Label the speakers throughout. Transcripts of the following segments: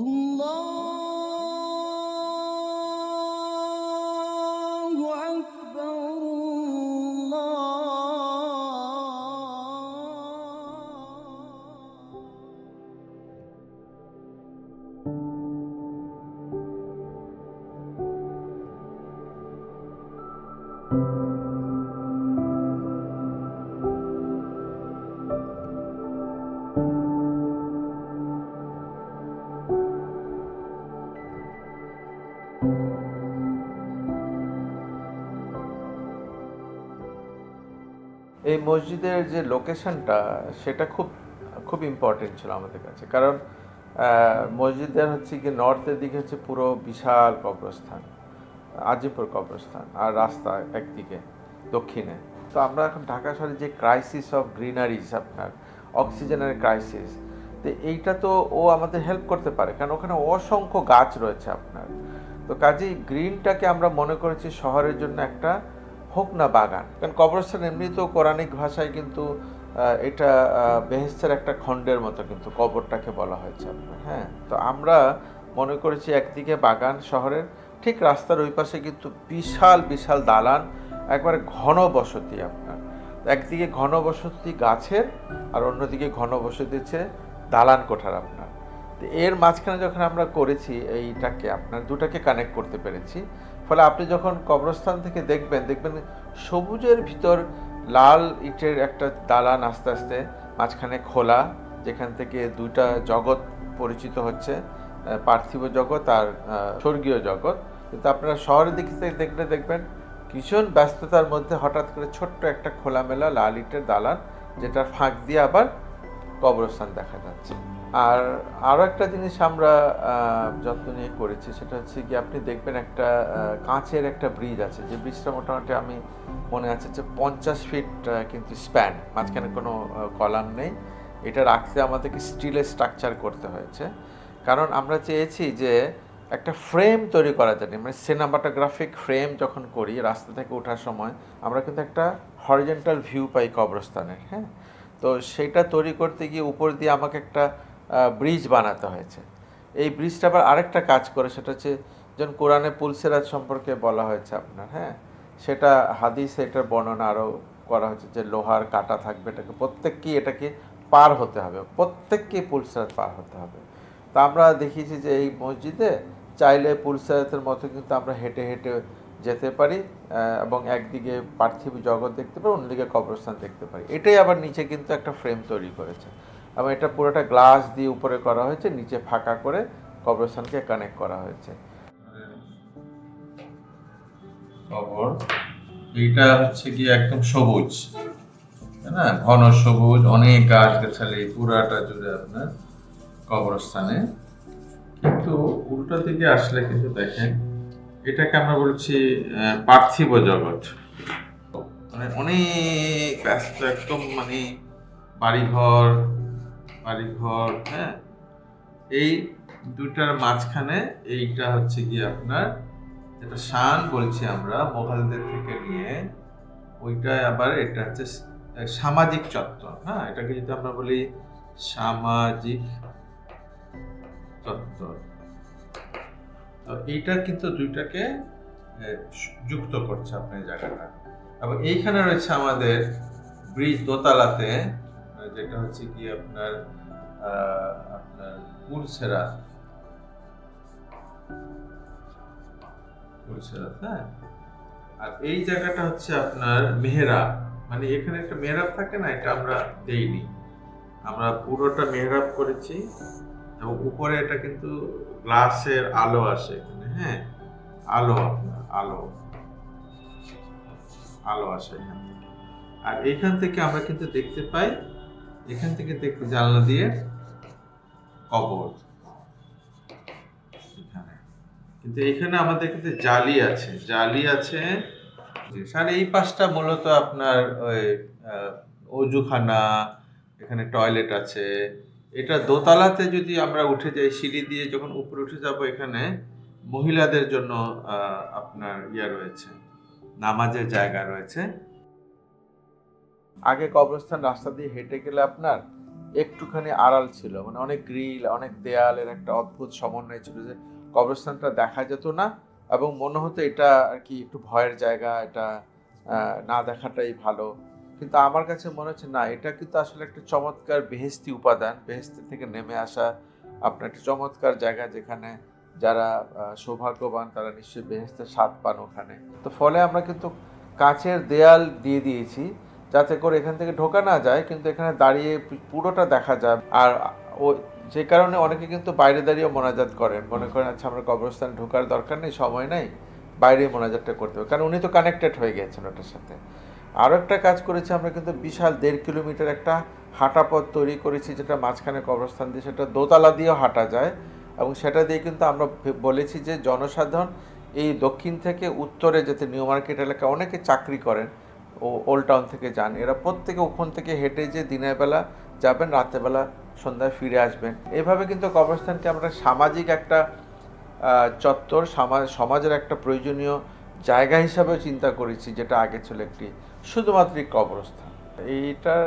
Speaker 1: الله
Speaker 2: এই মসজিদের যে লোকেশনটা সেটা খুব খুব ইম্পর্টেন্ট ছিল আমাদের কাছে। কারণ মসজিদের হচ্ছে কি নর্থের দিকে হচ্ছে পুরো বিশাল কবরস্থান, আজিমপুর কবরস্থান, আর রাস্তা একদিকে, দক্ষিণে। তো আমরা এখন ঢাকা শহরে যে ক্রাইসিস অফ গ্রিনারিজ আপনার অক্সিজেনের ক্রাইসিস তো এইটা তো ও আমাদের হেল্প করতে পারে। কারণ ওখানে অসংখ্য গাছ রয়েছে আপনার। তো কাজেই গ্রিনটাকে আমরা মনে করেছি শহরের জন্য একটা হোক না বাগান, কারণ কবরস্থান এমনি তো কোরআনিক ভাষায় কিন্তু এটা বেহেস্তের একটা খণ্ডের মতো কিন্তু কবরটাকে বলা হয়েছে আপনার হ্যাঁ? তো আমরা মনে করেছি একদিকে বাগান শহরের, ঠিক রাস্তার ওই পাশে কিন্তু বিশাল বিশাল দালান, একবারে ঘন বসতি আপনার। একদিকে ঘন বসতি গাছের আর অন্যদিকে ঘন বসতি হচ্ছে দালান কোঠার আপনার। এর মাঝখানে যখন আমরা করেছি, এইটাকে আপনার দুটাকে কানেক্ট করতে পেরেছি। ফলে আপনি যখন কবরস্থান থেকে দেখবেন দেখবেন সবুজের ভিতর লাল ইটের একটা দালান আস্তে আস্তে মাঝখানে খোলা, যেখান থেকে দুইটা জগৎ পরিচিত হচ্ছে পার্থিব জগৎ আর স্বর্গীয় জগৎ। কিন্তু আপনারা শহরের দিক থেকে দেখলে দেখবেন ভীষণ ব্যস্ততার মধ্যে হঠাৎ করে ছোট্ট একটা খোলামেলা লাল ইটের দালান, যেটার ফাঁক দিয়ে আবার কবরস্থান দেখা যাচ্ছে। আর আরও একটা জিনিস আমরা যত্ন নিয়ে করেছি, সেটা হচ্ছে কি আপনি দেখবেন একটা কাঁচের একটা ব্রিজ আছে। যে ব্রিজটা মোটামুটি আমি মনে আছে যে পঞ্চাশ ফিট কিন্তু স্প্যান। মাঝখানে কোনো কলাম নেই। এটা রাখতে আমাদেরকে স্টিলের স্ট্রাকচার করতে হয়েছে। কারণ আমরা চেয়েছি যে একটা ফ্রেম তৈরি করা যায় মানে সিনেমাটোগ্রাফিক ফ্রেম যখন করি, রাস্তা থেকে ওঠার সময়, আমরা কিন্তু একটা হরিজেন্টাল ভিউ পাই কবরস্থানের হ্যাঁ? তো সেটা তৈরি করতে গিয়ে উপর দিয়ে আমাকে একটা ব্রিজ বানাতে হয়েছে। এই ব্রিজটা আবার আরেকটা কাজ করে, সেটা হচ্ছে যেমন কোরআনে পুলসেরাত সম্পর্কে বলা হয়েছে আপনার হ্যাঁ? সেটা হাদিস এটার বর্ণনা আরও করা হয়েছে যে লোহার কাটা থাকবে, এটাকে প্রত্যেককেই এটাকে পার হতে হবে প্রত্যেককেই পুলসেরাত পার হতে হবে। তা আমরা দেখিয়েছি যে এই মসজিদে চাইলে পুলসেরাতের মতো কিন্তু আমরা হেঁটে হেঁটে যেতে পারি এবং একদিকে পার্থিব জগৎ দেখতে পারি, অন্যদিকে কবরস্থান দেখতে পারি। এটাই আবার নিচে কিন্তু একটা ফ্রেম তৈরি করেছে। এবং এটা পুরোটা গ্লাস দিয়ে উপরে করা হয়েছে, নিচে ফাঁকা করে কবরস্থানকে কানেক্ট করা হয়েছে। কবর, এইটা হচ্ছে কি একদম সবুজ না? ঘন সবুজ, অনেক গাছ গাছালি পুরাটা জুড়ে আপনার কবরস্থানে। কিন্তু উল্টো দিকে আসলে কিন্তু দেখেন, এটাকে আমরা বলছি পার্থিব জগৎ। মানে অনেক ব্যস্ত, একদম মানে বাড়িঘর বাড়িঘর হ্যাঁ? এই দুটার মাঝখানে এইটা হচ্ছে কি আপনার যেটা শান বলছি আমরা মোঘলদের থেকে নিয়ে ওইটা আবার এটা হচ্ছে সামাজিক চত্বর হ্যাঁ? এটাকে যদি আমরা বলি সামাজিক চত্বর। তো এইটা কিন্তু দুইটাকে যুক্ত করছে আপনার জায়গাটা। এবং এইখানে রয়েছে আমাদের ব্রিজ দোতলাতে যেটা হচ্ছে কি আপনার আপনার পুলসেরা পুলসেরাত হ্যাঁ। আর এই জায়গাটা হচ্ছে আপনার মেহরাব। মানে এখানে একটা মেহরাব থাকে না, এটা আমরা দেইনি। আমরা পুরোটা মেহরাব করেছি এবং উপরে এটা কিন্তু গ্লাসের আলো আসে এখানে হ্যাঁ। আলো আপনার, আলো। আলো আসে এখান থেকে। আর এখান থেকে আমরা কিন্তু দেখতে পাই এখান থেকে দেখতে জানলা দিয়ে কবর। কিন্তু এখানে আমাদের কিন্তু জালি আছে। জালি আছে আর এই পাশটা মূলত আপনার ওই অজুখানা, এখানে টয়লেট আছে। এটা দোতলাতে যদি আমরা উঠে যাই, সিঁড়ি দিয়ে যখন উপরে উঠে যাব এখানে, মহিলাদের জন্য আপনার ইয়া রয়েছে, নামাজের জায়গা রয়েছে। আগে কবরস্থান রাস্তা দিয়ে হেঁটে গেলে আপনার একটুখানি আড়াল ছিল মানে অনেক গ্রিল, অনেক দেয়ালের একটা অদ্ভুত সমন্বয় ছিল যে কবরস্থানটা দেখা যেত না এবং মনে হতো এটা আর কি একটু ভয়ের জায়গা, এটা না দেখাটাই ভালো। কিন্তু আমার কাছে মনে হচ্ছে না, এটা কিন্তু আসলে একটা চমৎকার বেহেস্তি উপাদান বেহেস্তি থেকে নেমে আসা আপনার একটা চমৎকার জায়গা যেখানে যারা সৌভাগ্যবান তারা নিশ্চয়ই বেহেস্তের স্বাদ পান ওখানে। তো ফলে আমরা কিন্তু কাঁচের দেয়াল দিয়ে দিয়েছি। যাতে করে এখান থেকে ঢোকা না যায়, কিন্তু এখানে দাঁড়িয়ে পুরোটা দেখা যায়। আর ও, যে কারণে অনেকে কিন্তু বাইরে দাঁড়িয়েও মোনাজাত করেন। মনে করেন আচ্ছা আমরা কবরস্থান ঢোকার দরকার নেই, সময় নেই বাইরে মোনাজাতটা করতে হবে। কারণ উনি তো কানেক্টেড হয়ে গেছেন ওটার সাথে। আরও একটা কাজ করেছি আমরা কিন্তু বিশাল দেড় কিলোমিটার একটা হাঁটা পথ তৈরি করেছি, যেটা মাঝখানে কবরস্থান দিয়ে সেটা দোতলা দিয়েও হাঁটা যায়। এবং সেটা দিয়ে কিন্তু আমরা বলেছি যে জনসাধারণ এই দক্ষিণ থেকে উত্তরে, যেতে নিউ মার্কেট এলাকায় অনেকে চাকরি করেন ও ওল্ড টাউন থেকে যান। এরা প্রত্যেকে ওখান থেকে হেঁটে যে দিনের বেলা যাবেন রাতেরবেলা সন্ধ্যায় ফিরে আসবেন। এভাবে কিন্তু কবরস্থানকে আমরা সামাজিক একটা চত্বর সমাজ সমাজের একটা প্রয়োজনীয় জায়গা হিসাবেও চিন্তা করেছি যেটা আগে ছিল একটি শুধুমাত্র কবরস্থান। এইটার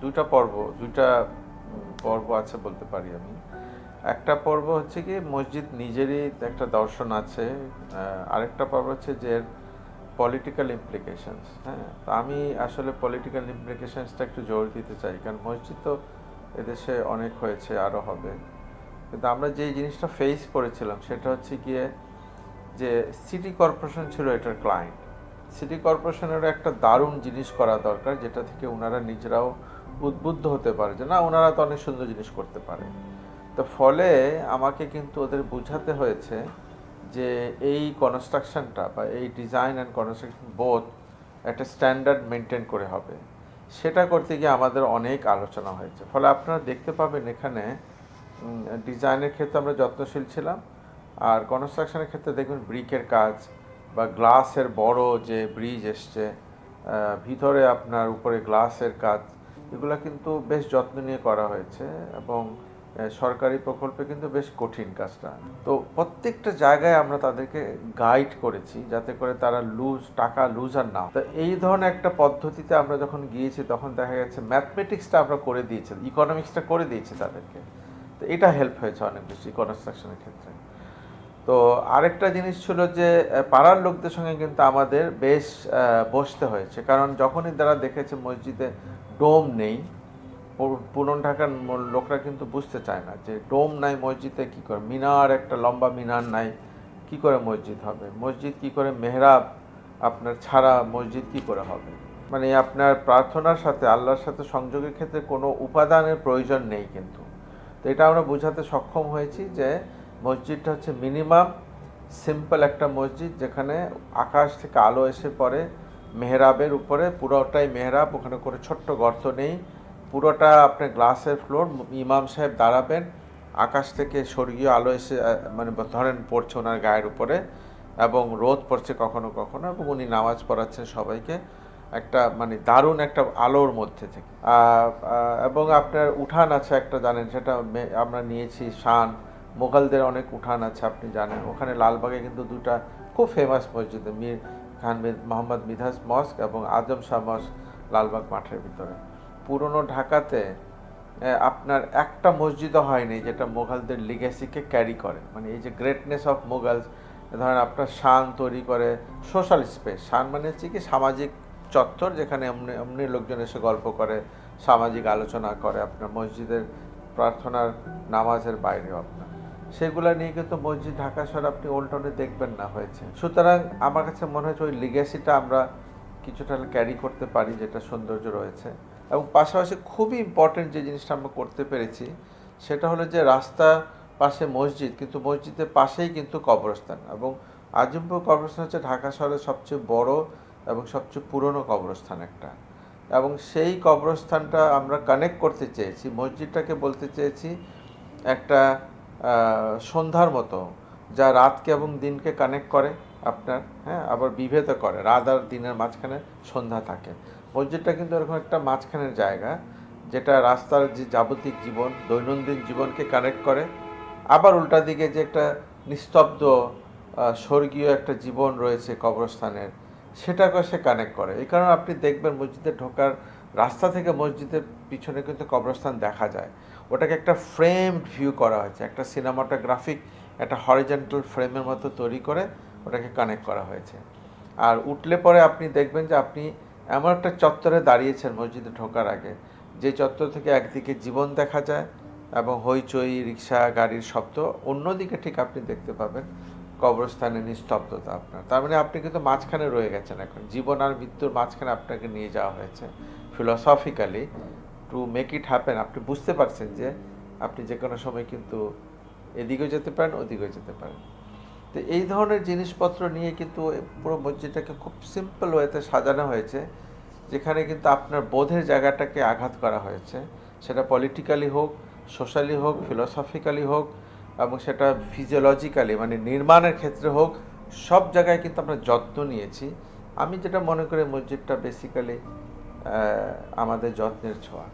Speaker 2: দুইটা পর্ব উম, পর্ব আছে বলতে পারি আমি। একটা পর্ব হচ্ছে কি মসজিদ নিজেরই একটা দর্শন আছে। আরেকটা পর্ব হচ্ছে যে পলিটিক্যাল ইমপ্লিকেশনস হ্যাঁ? তো আমি আসলে পলিটিক্যাল ইমপ্লিকেশনসটা একটু জোর দিতে চাই, কারণ মসজিদ তো এদেশে অনেক হয়েছে আরও হবে। কিন্তু আমরা যে জিনিসটা ফেস করেছিলাম, সেটা হচ্ছে গিয়ে যে সিটি কর্পোরেশন ছিল এটার ক্লায়েন্ট সিটি কর্পোরেশনের একটা দারুণ জিনিস করা দরকার, যেটা থেকে ওনারা নিজেরাও উদ্বুদ্ধ হতে পারে যে, না ওনারা তো অনেক সুন্দর জিনিস করতে পারে। তো ফলে আমাকে কিন্তু ওদের বোঝাতে হয়েছে যে এই কনস্ট্রাকশনটা বা এই ডিজাইন অ্যান্ড কনস্ট্রাকশন বোধ একটা স্ট্যান্ডার্ড মেনটেন করে হবে। সেটা করতে গিয়ে আমাদের অনেক আলোচনা হয়েছে। ফলে আপনারা দেখতে পাবেন এখানে ডিজাইনের ক্ষেত্রে আমরা যত্নশীল ছিলাম। আর কনস্ট্রাকশনের ক্ষেত্রে দেখবেন ব্রিকের কাজ বা গ্লাসের বড় যে ব্রিজ এসছে ভিতরে আপনার উপরে গ্লাসের কাজ, এগুলো কিন্তু বেশ যত্ন নিয়ে করা হয়েছে। এবং সরকারি প্রকল্পে কিন্তু বেশ কঠিন কাজটা। তো প্রত্যেকটা জায়গায় আমরা তাদেরকে গাইড করেছি যাতে করে তারা লুজ টাকা লুজ আর না তো এই ধরনের একটা পদ্ধতিতে আমরা যখন গিয়েছি, তখন দেখা গেছে ম্যাথমেটিক্সটা আমরা করে দিয়েছি ইকোনমিক্সটা করে দিয়েছি তাদেরকে। তো এটা হেল্প হয়েছে অনেক বেশি কনস্ট্রাকশনের ক্ষেত্রে। তো আরেকটা জিনিস ছিল যে পাড়ার লোকদের সঙ্গে কিন্তু আমাদের বেশ বসতে হয়েছে। কারণ যখনই তারা দেখেছে মসজিদে ডোম নেই পুরন ঢাকার লোকরা কিন্তু বুঝতে চায় না যে ডোম নাই, মসজিদে কি করে? মিনার একটা লম্বা মিনার নাই, কি করে মসজিদ হবে? মসজিদ কি করে মেহরাব আপনার ছাড়া মসজিদ কি করে হবে? মানে আপনার প্রার্থনার সাথে, আল্লাহর সাথে সংযোগের ক্ষেত্রে কোনো উপাদানের প্রয়োজন নেই কিন্তু। তো এটা আমরা বোঝাতে সক্ষম হয়েছি যে মসজিদটা হচ্ছে মিনিমাম সিম্পল একটা মসজিদ যেখানে আকাশ থেকে আলো এসে পড়ে, মেহরাবের উপরে, পুরোটাই মেহরাব, ওখানে করে ছোট্ট গর্ত নেই। পুরোটা আপনার গ্লাসের ফ্লোর ইমাম সাহেব দাঁড়াবেন, আকাশ থেকে স্বর্গীয় আলো এসে মানে ধরেন পড়ছে ওনার গায়ের উপরে, এবং রোদ পড়ছে কখনো কখনো, এবং উনি নামাজ পড়াচ্ছেন সবাইকে, একটা মানে দারুণ একটা আলোর মধ্যে থেকে। এবং আপনার উঠান আছে একটা, জানেন, সেটা আমরা নিয়েছি শান মোগলদের অনেক উঠান আছে, আপনি জানেন, ওখানে লালবাগে কিন্তু দুটা খুব ফেমাস মসজিদ, মীর খান মোহাম্মদ মিধাস মস্ক এবং আজম শাহ মস্ক লালবাগ মাঠের ভিতরে। পুরনো ঢাকাতে আপনার একটা মসজিদও হয়নি যেটা মোগলদের লিগেসিকে ক্যারি করে। মানে এই যে গ্রেটনেস অফ মোগলস ধরেন আপনার শান তৈরি করে সোশ্যাল স্পেস শান মানে হচ্ছে কি সামাজিক চত্বর যেখানে এমনি এমনি লোকজন এসে গল্প করে, সামাজিক আলোচনা করে, আপনার মসজিদের প্রার্থনার নামাজের বাইরেও আপনার। সেগুলা নিয়ে কিন্তু মসজিদ ঢাকা শহর আপনি ওল্টনে দেখবেন না হয়েছে। সুতরাং আমার কাছে মনে হয়েছে ওই লিগেসিটা আমরা কিছুটা ক্যারি করতে পারি যেটা সৌন্দর্য রয়েছে। এবং পাশাপাশি খুবই ইম্পর্টেন্ট যে জিনিসটা আমরা করতে পেরেছি, সেটা হলো যে রাস্তা পাশে মসজিদ, কিন্তু মসজিদের পাশেই কিন্তু কবরস্থান এবং আজিমপুর কবরস্থান হচ্ছে ঢাকা শহরের সবচেয়ে বড় এবং সবচেয়ে পুরনো কবরস্থান একটা। এবং সেই কবরস্থানটা আমরা কানেক্ট করতে চেয়েছি, মসজিদটাকে বলতে চেয়েছি একটা সন্ধ্যার মতো, যা রাতকে এবং দিনকে কানেক্ট করে আপনার হ্যাঁ আবার বিভেদ করে, রাত আর দিনের মাঝখানে সন্ধ্যা থাকে। মসজিদটা কিন্তু এরকম একটা মাঝখানের জায়গা, যেটা রাস্তার যে যাবতিক জীবন, দৈনন্দিন জীবনকে কানেক্ট করে। আবার উল্টা দিকে যে একটা নিস্তব্ধ স্বর্গীয় একটা জীবন রয়েছে কবরস্থানের সেটাকে সে কানেক্ট করে। এই কারণে আপনি দেখবেন মসজিদে ঢোকার রাস্তা থেকে মসজিদের পিছনে কিন্তু কবরস্থান দেখা যায়। ওটাকে একটা ফ্রেমড ভিউ করা হয়েছে, একটা সিনেমাটোগ্রাফিক একটা হরিজেন্টাল ফ্রেমের মতো তৈরি করে ওটাকে কানেক্ট করা হয়েছে। আর উঠলে পরে আপনি দেখবেন যে আপনি এমন একটা চত্বরে দাঁড়িয়েছেন মসজিদে ঢোকার আগে। যে চত্বর থেকে একদিকে জীবন দেখা যায় এবং হইচই, রিক্সা, গাড়ির শব্দ, অন্যদিকে ঠিক আপনি দেখতে পাবেন কবরস্থানে নিস্তব্ধতা আপনার। তার মানে আপনি কিন্তু মাঝখানে রয়ে গেছেন এখন। জীবন আর মৃত্যুর মাঝখানে আপনাকে নিয়ে যাওয়া হয়েছে। Philosophically to make it happen আপনি বুঝতে পারছেন যে আপনি যে কোনো সময় কিন্তু এদিকেও যেতে পারেন, ওদিকেও যেতে পারেন। তো এই ধরনের জিনিসপত্র নিয়ে কিন্তু পুরো মসজিদটাকে খুব সিম্পল ওয়েতে সাজানো হয়েছে, যেখানে কিন্তু আপনার বোধের জায়গাটাকে আঘাত করা হয়েছে। সেটা পলিটিক্যালি হোক সোশ্যালি হোক ফিলোসফিক্যালি হোক, এবং সেটা ফিজিওলজিক্যালি মানে নির্মাণের ক্ষেত্রে হোক, সব জায়গায় কিন্তু আমরা যত্ন নিয়েছি। আমি যেটা মনে করি মসজিদটা বেসিক্যালি আমাদের যত্নের ছোঁয়া।